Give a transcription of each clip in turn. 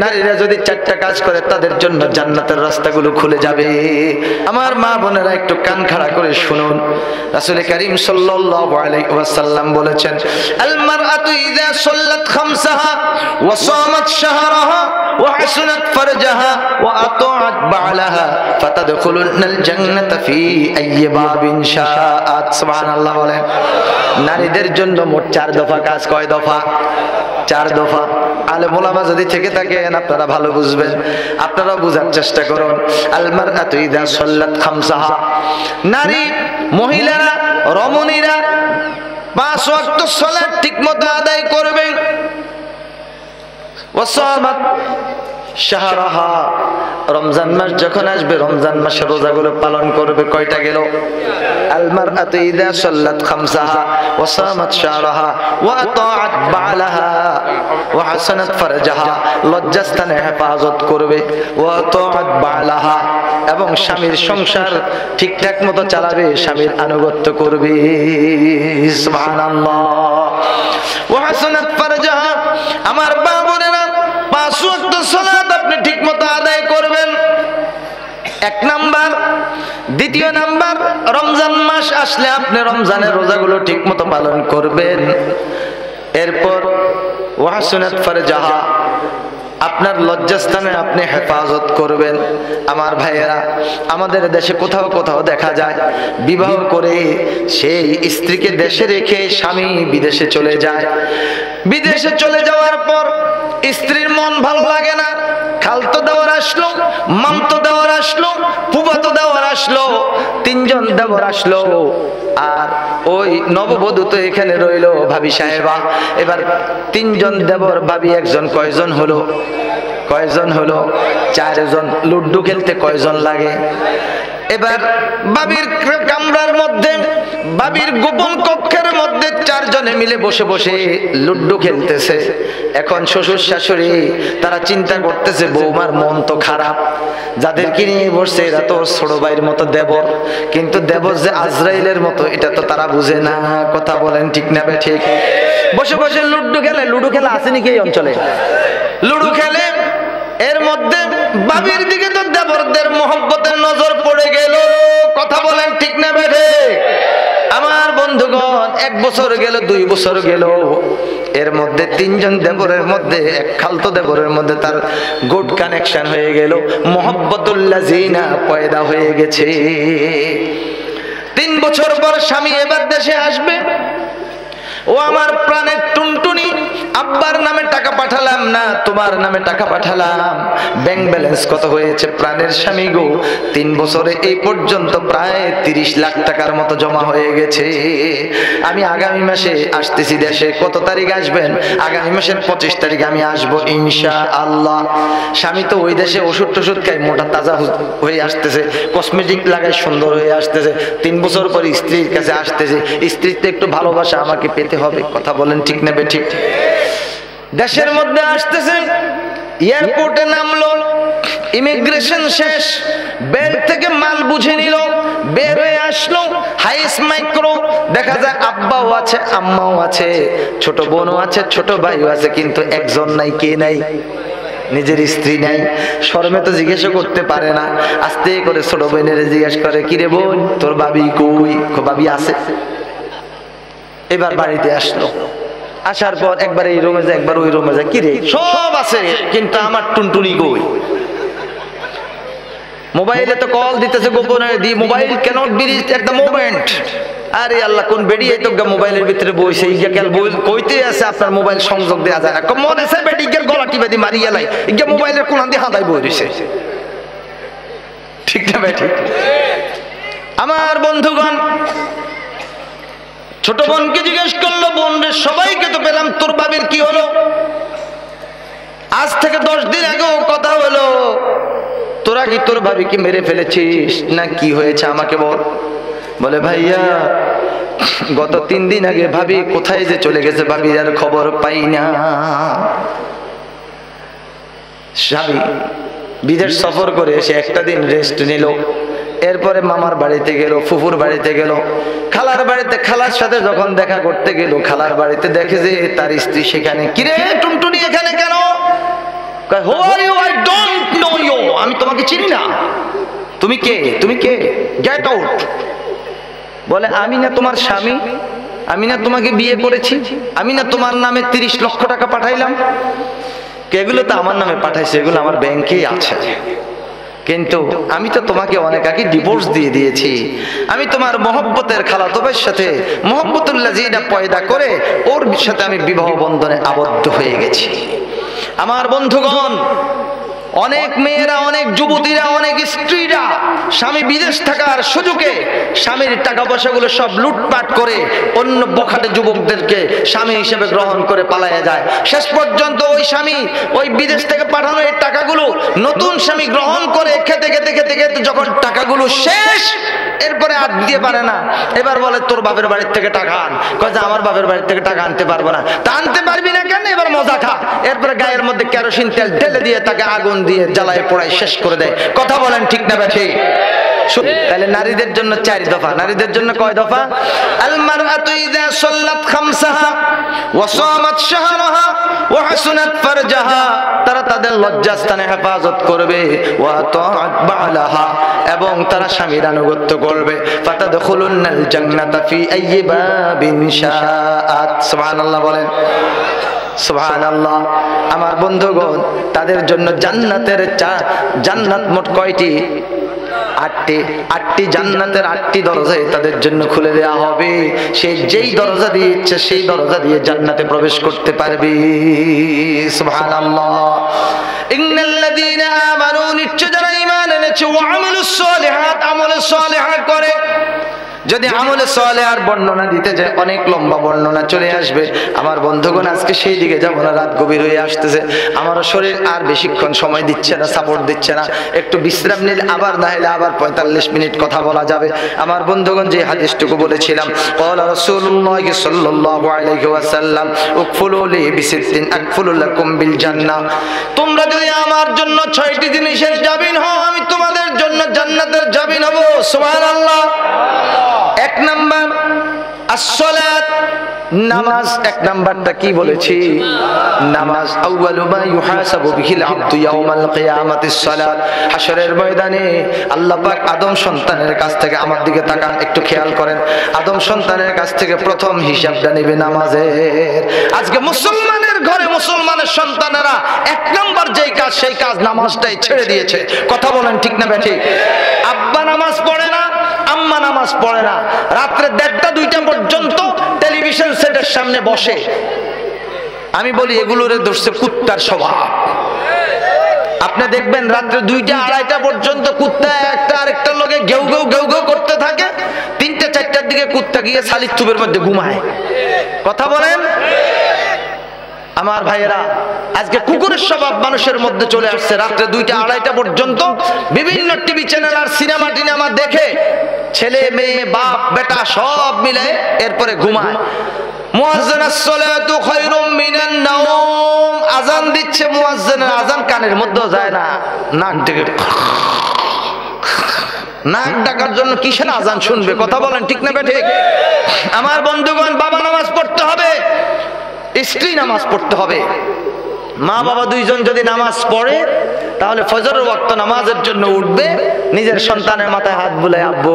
নারীরা যদি চারটা কাজ করে, তাদের জন্য জান্নাতের রাস্তাগুলো খুলে যাবে। আমার মা বোনেরা একটু কান খাড়া করে শুনুন। রাসূল করিম ওয়াসাল্লাম বলেছেন আল মারআতু ইযা সাল্লাত খামসাহা, ওয়া সামাত শাহরাহা হাসানাত ফারজাহা, ওয়া আতাআত বা'লাহা ফাতাদখুলুনাল জান্নাতা ফি আইয়ি বাবিন শাআত। সুবহানাল্লাহ বলেন। নারীদের জন্য মোট চার দফা কাজ কয় দফা? চার দফা। আলে মোলামা যদি থেকে থাকেন, আপনারা ভালো বুঝবেন। আপনারা বুঝার চেষ্টা করুন। আলমার আতুইদা সল্লাত খামসাহা। নারী, মহিলারা, রমণীরা পাঁচ ওয়াক্ত ঠিক ঠিকমতো আদায় করবেন ওয়াসামাত শাহরাহা। রমজান মাস যখন আসবে, রমজান মাসের রোজাগুলো পালন করবে কয়টা গেল? আলমার আতুইদা সাল্লাত খামসাহা সামাত ওয়া আতাআত বালাহা ওয়া হাসানাত ফারজাহা। লজ্জাস্থানে হেফাজত করবে। ওয়া আতাআত বালাহা এবং স্বামীর সংসার ঠিকঠাক মতো চালাবে, স্বামীর আনুগত্য করবে। সুবহানাল্লাহ। ওয়া হাসানাত ফারজাহা, আমার বাবুরেরা পাঁচ ওয়াক্ত সালাত আপনি ঠিকমতো আদায় করবেন এক নাম্বার। দ্বিতীয় নাম্বার, রমজান মাস আসলে আপনি রমজানের রোজাগুলো ঠিকমতো পালন করবেন। এরপর ওয়াহাসুনাত ফারজাহা, আপনার লজ্জাস্থানে আপনি হেফাজত করবেন। আমার ভাইয়েরা, আমাদের দেশে কোথাও কোথাও দেখা যায়, বিবাহ করে সেই স্ত্রীকে দেশে রেখে স্বামী বিদেশে চলে যায়। বিদেশে চলে যাওয়ার পর স্ত্রীর মন ভালো লাগে না খালতো দেওয়ার আসলো মামতো দেওয়ার আসলো ফুবাতো দেওয়ার আসলো, তিনজন দেওয়ার আসলো। আর ওই নববধূ তো এখানে রইল ভাবি সাহেবা। এবার তিনজন দেবর ভাবি, একজন কয়জন হলো? কয়জন হলো? চারজন। লুড্ডু খেলতে কয়জন লাগে? এবার বাবির কামরার মধ্যে বাবির গোপন কক্ষের মধ্যে চারজনে মিলে বসে বসে লুড্ডু খেলতেছে। এখন শ্বশুর শাশুড়ি, তারা চিন্তা করতেছে, বৌমার মন তো খারাপ। যাদেরকে নিয়ে বসছে, এরা তো ছোট ভাইয়ের মতো দেবর। কিন্তু দেবর যে আজরাইলের মতো, এটা তো তারা বুঝে না। কথা বলেন ঠিক না ঠিক? বসে বসে লুড্ডু খেলে, লুডু খেলা আছে নাকি এই অঞ্চলে? লুডু খেলে, এর মধ্যে বাবির দিকে তো দেবরদের মোহব্বতের নজর পড়ে গেল। কথা বলেন ঠিক না বেঠে এক বছর গেল, দুই বছর গেল। এর মধ্যে তিনজন দেবরের মধ্যে, এক খালতো দেবরের মধ্যে তার গুড কানেকশন হয়ে গেল। মোহব্বতুল্লাহ জিনা পয়দা হয়ে গেছে। তিন বছর পর স্বামী এবার দেশে আসবে। ও আমার প্রাণের টুনটুনি, আব্বার নামে টাকা পাঠালাম না, তোমার নামে টাকা পাঠালাম। ব্যাংক ব্যালেন্স কত হয়েছে প্রাণের স্বামী গো? তিন বছরে এই পর্যন্ত প্রায় তিরিশ লাখ টাকার মতো জমা হয়ে গেছে। আমি আগামী মাসে আসতেছি দেশে, কত তারিখ আসবেন? আগামী মাসের পঁচিশ তারিখ আমি আসব ইনশা আল্লাহ স্বামী তো ওই দেশে ওষুধ টষুধ খাই মোটা তাজা হয়ে আসতেছে কসমেটিক লাগায় সুন্দর হয়ে আসতেছে। তিন বছর পর স্ত্রীর কাছে আসতেছে। স্ত্রীর তো একটু ভালোবাসা আমাকে পেতে হবে, কথা বলেন ঠিক নেবে ঠিক? দেশের মধ্যে আসতেছে, এয়ারপোর্টে নামলো, ইমিগ্রেশন শেষ, বেল থেকে মাল বুঝে নিল, বের হয়ে আসলো, হাইস মাইক্রো, দেখা যায় আব্বাও আছে, আম্মাও আছে, ছোট বোনও আছে, ছোট ভাইও আছে, কিন্তু একজন নাই, কে নাই? নিজের স্ত্রী নাই। শর্মে তো জিজ্ঞেস করতে পারে না। আস্তে করে ছোট বোনের জিজ্ঞেস করে, কিরে বোন, তোর বাবি কই? বাবি আছে। এবার বাড়িতে আসলো। আসার পর একবার এই রুমে যায়, একবার ওই রুমে যায়। কিরে সব আছে কিন্তু আমার টুনটুনি কই? মোবাইলে তো কল দিতেছে গোপনে, the mobile cannot be reached at the moment আরে আল্লাহ, কোন বেডি এই তো মোবাইলের ভিতরে বইছে? ইয়া কেল বই কইতে আছে আপনার মোবাইল সংযোগ দেয়া যায় না। মনে আছে বেডি, গের গলা টিপে দি মারিয়া লাই। ইয়া মোবাইলের কোন দিয়ে হাদাই বই রইছে। ঠিক না ঠিক? আমার বন্ধুগণ ছোট বোনকে জিজ্ঞেস করল বোন রে সবাইকে তো পেলাম, তোর বাবির কি হলো? আজ থেকে দশ দিন আগেও কথা হলো, তোরা কি তোর ভাবিকে মেরে ফেলেছিস? না, কি হয়েছে আমাকে বল? বলে, ভাইয়া, গত তিন দিন আগে ভাবি কোথায় যে চলে গেছে ভাবি আর খবর পাই না। স্বামী বিদেশ সফর করে এসে একটা দিন রেস্ট নিল। এরপরে মামার বাড়িতে গেল, ফুফুর বাড়িতে গেল। খালার বাড়িতে, খালার সাথে যখন দেখা করতে গেল, খালার বাড়িতে দেখে যে তার স্ত্রী সেখানে, কিরে, টুনটুনি এখানে কেন? হো ইউ ইউ আমি তোমাকে চিনি না। তুমি কে? তুমি কে? গেট আউট বলে, আমি না তোমার স্বামী। আমি না তোমাকে বিয়ে করেছি। আমি না তোমার নামে তিরিশ লক্ষ টাকা পাঠাইলাম। এগুলো তো আমার নামে পাঠাইছে, এগুলো আমার ব্যাংকেই আছে। কিন্তু আমি তো তোমাকে অনেক আগে ডিভোর্স দিয়ে দিয়েছি। আমি তোমার মহব্বতের খালাতবের সাথে মহব্বতুল্লাহ জিনা পয়দা করে ওর সাথে আমি বিবাহ বন্ধনে আবদ্ধ হয়ে গেছি। আমার বন্ধুগণ অনেক মেয়েরা, অনেক যুবতীরা, অনেক স্ত্রীরা স্বামী বিদেশ থাকার সুযোগে স্বামীর টাকা পয়সাগুলো সব লুটপাট করে অন্য বখাটে যুবকদেরকে স্বামী হিসেবে গ্রহণ করে পালাইয়া যায়। শেষ পর্যন্ত ওই স্বামী ওই বিদেশ থেকে পাঠানো এই টাকাগুলো নতুন স্বামী গ্রহণ করে খেতে খেতে খেতে খেতে যখন টাকাগুলো শেষ এরপরে আর দিতে পারে না। এবার বলে, তোর বাপের বাড়ির থেকে টাকা আন। কয়, যে, আমার বাপের বাড়ির থেকে টাকা আনতে পারব না। তা আনতে পারবি না কেন? এবার মজা খা। এরপরে গায়ের মধ্যে কেরোসিন তেল ঢেলে দিয়ে তাকে আগুন দিয়ে জ্বালায় পোড়ায়, শেষ করে দেয়। কথা বলেন ঠিক না ব্যাঠি তাহলে নারীদের জন্য চার দফা। নারীদের জন্য কয় দফা? আল মারআতু ইযা সাল্লাত খামসাহা ওয়া শাহরাহা ওয়া ফারজাহা। তাদের লজ্জাস্থানে হেফাজত করবে। এবং তারা স্বামীর আনুগত্য করবে। বলেন। আমার বন্ধুগণ, তাদের জন্য জান্নাতের চা জান্নাত মোট কয়টি? আটটি আটটি জান্নাতের আটটি দরজায় তাদের জন্য খুলে দেওয়া হবে। সে যেই দরজা দিয়ে ইচ্ছে, সেই দরজা দিয়ে জান্নাতে প্রবেশ করতে পারবে। সুবহানাল্লাহ। নিশ্চয় যারা ঈমান এনেছে, ওয়া আমিলুস করে। যদি আমলে সলে আর বর্ণনা দিতে যায় অনেক লম্বা বর্ণনা চলে আসবে। আমার বন্ধুগণ আজকে সেই দিকে যাব না রাত গভীর হয়ে আসতেছে। আমারও শরীর আর বেশিক্ষণ সময় দিচ্ছে না সাপোর্ট দিচ্ছে না। একটু বিশ্রাম নিলে আবার না হলে আবার পঁয়তাল্লিশ মিনিট কথা বলা যাবে। আমার বন্ধুগণ যে হাদিসটুকু বলেছিলাম তোমরা যদি আমার জন্য ছয়টি জিনিসের জামিন হও আমি তোমাদের জন্য জান্নাতের জামিন হব। সুবহানাল্লাহ সুবহানাল্লাহ। এক নাম্বার। আসসালাত, নামাজ এক নাম্বারটা কি বলেছি? নামাজ আউয়ালু মা ইউহাসাবু বিহিল ইয়াউমাল কিয়ামাতিস সালাত। হাশরের ময়দানে আল্লাহ পাক আদম সন্তানের কাছ থেকে আমার দিকে তাকান, একটু খেয়াল করেন। আদম সন্তানের কাছ থেকে প্রথম হিসাবটা নেবে নামাজের। আজকে মুসলমানের ঘরে মুসলমানের সন্তানেরা এক নাম্বার যেই কাজ, সেই কাজ নামাজটাই ছেড়ে দিয়েছে। কথা বলেন ঠিক না বেঠিক আব্বা নামাজ পড়ে না আম্মা নামাজ পড়ে না। রাত্রে দেড়টা, দুইটা পর্যন্ত টেলিভিশন সেটের সামনে বসে। আমি বলি, এগুলোরে ধরছে কুত্তার স্বভাব। আপনি দেখবেন রাত্রে দুইটা, আড়াইটা পর্যন্ত কুত্তা একটা আরেকটার লগে ঘেউ ঘেউ ঘেউ ঘেউ করতে থাকে। তিনটে, চারটার দিকে কুত্তা গিয়ে শালির চুপের মধ্যে ঘুমায়। কথা বলেন? আমার ভাইয়েরা, আজকে কুকুরের স্বভাব মানুষের মধ্যে চলে আসছে। রাত্রে দুইটা, আড়াইটা পর্যন্ত বিভিন্ন টিভি চ্যানেল আর সিনেমা, টিনেমা দেখে ছেলে, মেয়ে, বাপ, বেটা সব মিলে এরপরে ঘুমায়। আজান দিচ্ছে মুয়াজ্জিনের আজান কানের মধ্যেও যায় না। নাক ডেকে নাক ডাকার জন্য কিসের আজান শুনবে? কথা বলেন ঠিক না ঠিক আমার বন্ধুগণ, বাবা নামাজ পড়তে হবে, স্ত্রী নামাজ পড়তে হবে। মা বাবা দুইজন যদি নামাজ পড়ে তাহলে ফজরের ওয়াক্ত নামাজের জন্য উঠবে, নিজের সন্তানের মাথায় হাত বুলে আব্বু,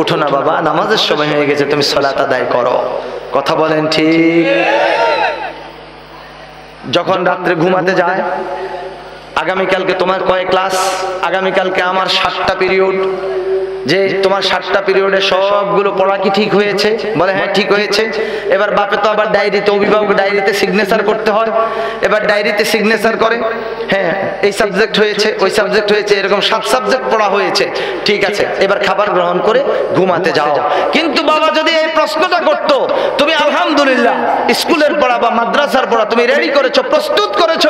উঠো না বাবা, নামাজের সময় হয়ে গেছে, তুমি সলাত আদায় করো। কথা বলেন ঠিক? যখন রাত্রে ঘুমাতে যায়, আগামীকালকে তোমার কয়েক ক্লাস? আগামীকালকে আমার সাতটা পিরিয়ড। যে তোমার সাতটা পিরিয়ডে সবগুলো পড়া কি ঠিক হয়েছে? বলে হ্যাঁ ঠিক হয়েছে। এবার বাপে তো আবার ডায়েরিতে অভিভাবক ডায়েরিতে সিগনেচার করতে হয়। এবার ডায়েরিতে সিগনেচার করে। হ্যাঁ এই সাবজেক্ট হয়েছে, ওই সাবজেক্ট হয়েছে, এরকম সাত সাবজেক্ট পড়া হয়েছে। ঠিক আছে, এবার খাবার গ্রহণ করে ঘুমাতে যাও। কিন্তু বাবা যদি এই প্রশ্নটা করতো, তুমি আলহামদুলিল্লাহ, স্কুলের পড়া বা মাদ্রাসার পড়া তুমি রেডি করেছ, প্রস্তুত করেছ,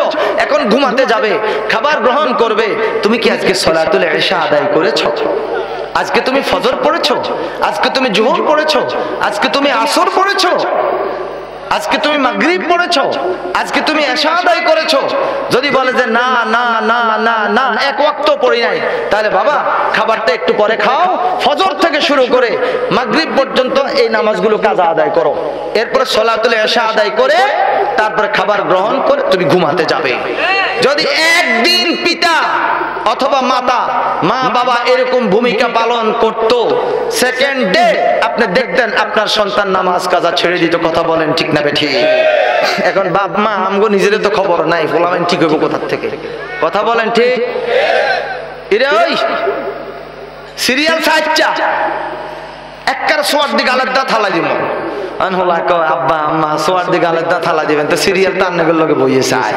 এখন ঘুমাতে যাবে, খাবার গ্রহণ করবে। তুমি কি আজকে সলাতুল এশা আদায় করেছ? আজকে তুমি ফজর পড়েছো? আজকে তুমি জোহর পড়েছো? আজকে তুমি আসর পড়েছো? আজকে তুমি মাগরিব পড়েছো? আজকে তুমি এশা আদায় করেছ? যদি বলে যে না না না না না, এক ওয়াক্ত পড়ি নাই, তাহলে বাবা, খাবারটা একটু পরে খাও, ফজর থেকে শুরু করে মাগরিব পর্যন্ত এই নামাজগুলো কাজা আদায় করো। এরপরে সলাতুল এশা আদায় করে, তারপরে খাবার গ্রহণ করে তুমি ঘুমাতে যাবে। যদি একদিন পিতা অথবা মাতা, মা বাবা এরকম ভূমিকা পালন করত। সেকেন্ড ডে আপনি দেখতেন আপনার সন্তান নামাজ কাজা ছেড়ে দিত, কথা বলেন ঠিক না বেঠি। এখন বাপ, মা, আমগো নিজেদের তো খবর নাই বলাবেন ঠিক হইব কোথার থেকে? কথা বলেন ঠিক? এরে ওই, সিরিয়াল সাইচ্চা একবার সোয়ার দিকে আলাদা থালা দিব আন হলা কয়, আব্বা, আম্মা, সোয়ার দিকে আলাদা থালা দিবেন, তো সিরিয়াল তার নগর লগে বইয়ে চাই।